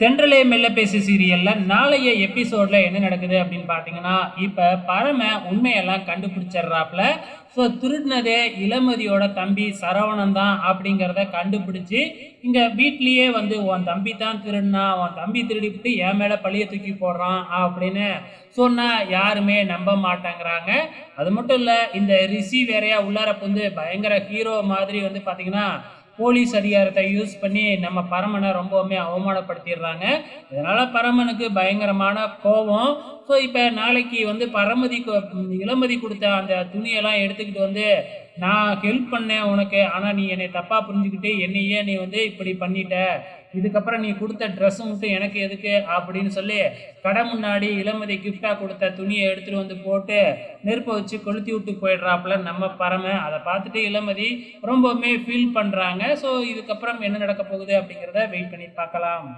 தென்றலே மெல்ல பேசு சீரியல்ல நாளைய எபிசோட்ல என்ன நடக்குது அப்படின்னு பார்த்தீங்கன்னா இப்போ பரம உண்மையெல்லாம் கண்டுபிடிச்சிடுறாப்புல. ஸோ திருடினதே இளமதியோட தம்பி சரவணன் தான் அப்படிங்கிறத கண்டுபிடிச்சி இங்கே வீட்லேயே வந்து உன் தம்பி தான் திருடினா உன் தம்பி திருடிவிட்டு என் மேலே பழிய தூக்கி போடுறான் அப்படின்னு சொன்னால் யாருமே நம்ப மாட்டாங்கிறாங்க. அது மட்டும் இல்லை இந்த ரிஷி வேறையா உள்ளார வந்து பயங்கர ஹீரோ மாதிரி வந்து பார்த்தீங்கன்னா போலீஸ் அதிகாரத்தை யூஸ் பண்ணி நம்ம பரமனை ரொம்பவுமே அவமானப்படுத்திடுறாங்க. இதனால் பரமனுக்கு பயங்கரமான கோபம் ஸோ இப்போ நாளைக்கு வந்து பரமதி இளமதி கொடுத்த அந்த துணியெல்லாம் எடுத்துக்கிட்டு வந்து நான் ஹெல்ப் பண்ணேன் உனக்கு ஆனால் நீ என்னை தப்பாக புரிஞ்சுக்கிட்டு என்னையே நீ வந்து இப்படி பண்ணிட்ட. இதுக்கப்புறம் நீ கொடுத்த ட்ரெஸ்ஸும் மட்டும் எனக்கு எதுக்கு? அப்படின்னு சொல்லி கடை முன்னாடி இளமதி கிஃப்டாக கொடுத்த துணியை எடுத்துகிட்டு வந்து போட்டு நெருப்பை வச்சு கொளுத்தி விட்டு போயிடுறாப்புல நம்ம பறமை அதை பார்த்துட்டு இளமதி ரொம்பவுமே ஃபீல் பண்ணுறாங்க ஸோ இதுக்கப்புறம் என்ன நடக்க போகுது அப்படிங்கிறத வெயிட் பண்ணி பார்க்கலாம்.